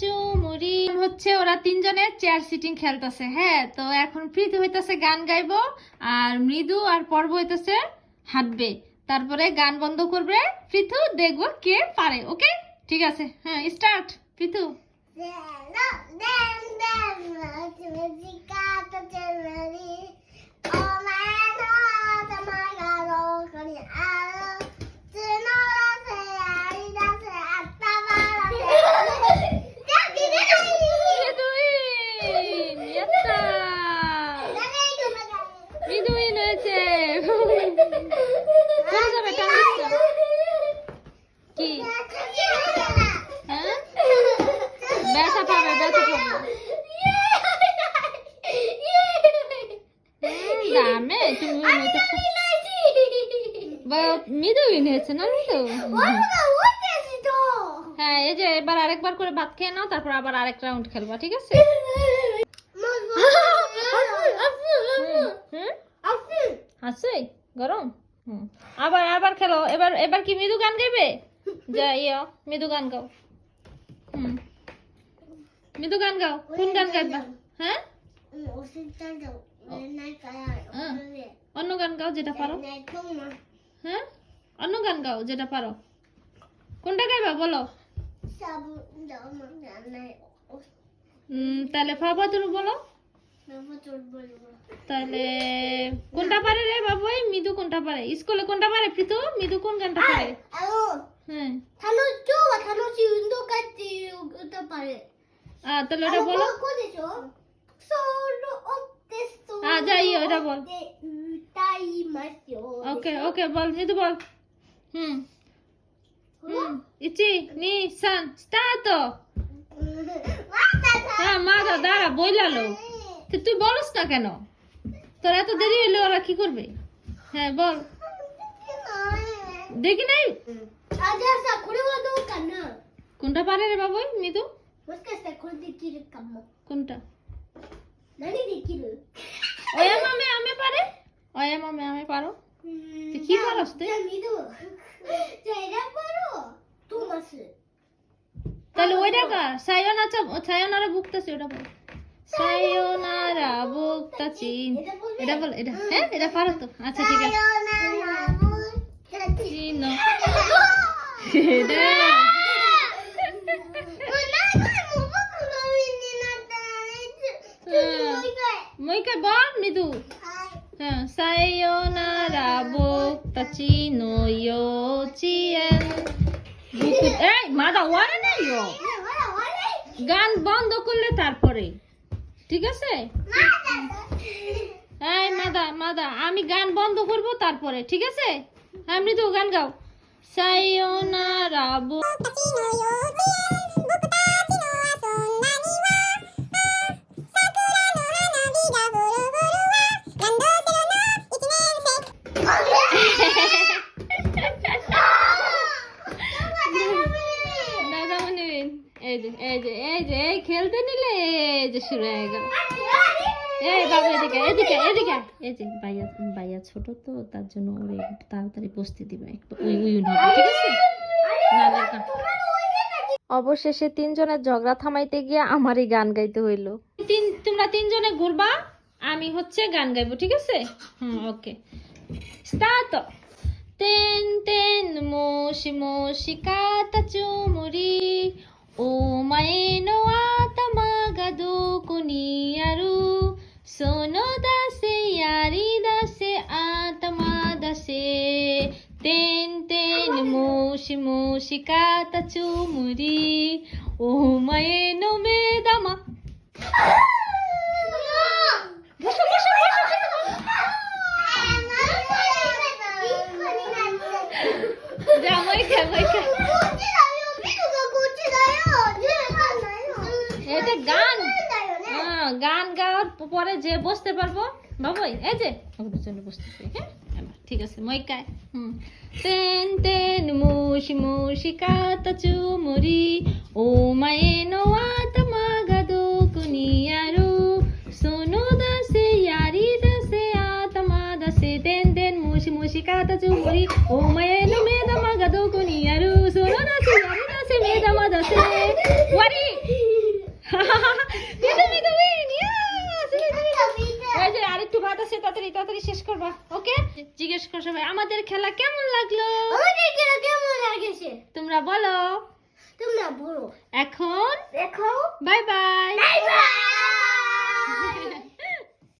চুমুরি হচ্ছে ওরা তিনজনে চেয়ার সিটিং খেলতেছে হ্যাঁ? তো এখন প্রীতি হইতাছে গান গাইবো, আর মৃদু আর পর্ব হইতাছে হাঁটবে। তারপরে গান বন্ধ করবে পৃথু দেখব কে পারে, ওকে? ঠিক আছে হ্যাঁ স্টার্ট পৃথু হয়েছে। কোন যাবে কি? হ্যাঁ? ব্যথা পাবে ব্যথা পাবে। দামে তুমি মৃদুইন না মৃদু? হ্যাঁ এই যে এবার আরেকবার করে ভাত খেয়ে নাও তারপর আবার আরেক রাউন্ড খেলবা ঠিক আছে? আছে? গরম? হুম। আবার আবার খেলো। এবার এবার কি মৃদু গান গাইবে? যা ইয়া মৃদু গান গাও। হুম। মৃদু গান গাও। কোন গান গাইবা? হ্যাঁ? অন্য গান গাও যেটা পারো। হ্যাঁ? অন্য গান গাও যেটা পারো। কোনটা গাইবা? বলো। তাহলে ফাবা তুমি বলো। তাহলে কোনটা পারে রে বাবু মৃদু কোনটা পারে? স্কুলে কোনটা পারে প্রীতু? মৃদু কোন গানটা পারে? হ্যাঁ। আহ, তাহলে ওটা বলো। যাই ওটা বল। ওকে ওকে বল মৃদু বল। হুম। হুম। ইচি নি সান স্টার্ট হ্যাঁ মা দা দাঁড়া বইলালো তুই বলস না কেন? তোর এত দেরি হইলে ওরা কি করবে? হ্যাঁ বল। দেখি নাই? কোনটা পারে রে বাবু মৃদু কোনটা? পারে? আমি পারো। কি তুই? তাহলে ওইটা সায়ন কা সায়োনারা সায়োনারা বুকতাছি ওটা বল। সায়োনারা বুকতাছি এটা বল, এটা হ্যাঁ এটা পারো তো। আচ্ছা ঠিক আছে। চিনো হ্যাঁ সায়োনারা বুকতাছি নো চিয়েন বুকু এই, মাদা, ওয়ারে না ইয়ো গান বন্ধ করলে তারপরে। ঠিক আছে? এই, মাদা মাদা, আমি গান বন্ধ করব তারপরে, ঠিক আছে? হ্যাঁ তো গান গাও। সাইও না দাদা এই যে এই যে এই যে এই খেলতে নিলে এই যে শুরু হয়ে গেল। এই বাবু এদিকে এদিকে এদিকে। এই যে ভাইয়া ভাইয়া ছোট তো তার জন্য ওরে তাড়াতাড়ি বসতে দিবে। একটু উই উই হবে ঠিক আছে? নাহলে কা- অবশেষে তিনজনের ঝগড়া থামাইতে গিয়ে আমারই গান গাইতে হইল। তিন তোমরা তিনজনে ঘুরবা আমি হচ্ছে গান গাইবো ঠিক আছে? Hmm okay. স্টার্ট। তেন তেন মোশি মোশি কাতা চুমুরি মোশি মোশি কাতা চুমুরি ও মায়েনো মেদামা বসো বসো যা মই মই খাই এটা গান গান গাওয়ার পরে যে বসতে পারব বাবুই এই যে ওদের জন্য বসতেছি হ্যাঁ? ঠিক আছে মইকায়। হুম। তেন তেন మూసి మూసి కాత చూమురి ఓ మయేనో ఆతమా గదుకుని అరు సోను దసే యారి దసే ఆతమా దసే దేన్ దేన్ మూసి మూసి కాత చూమురి ఓ మయేను మేదమా గదుకుని అరు సోను దసే యారి దసే మేదమా దసే వరి আরেকটু ভাত আছে তাড়াতাড়ি তাড়াতাড়ি শেষ করবা ওকে জিজ্ঞেস কর সবাই আমাদের খেলা কেমন তোমরা বলো। তোমরা বলো। এখন এখন বাই বাই। Bye bye.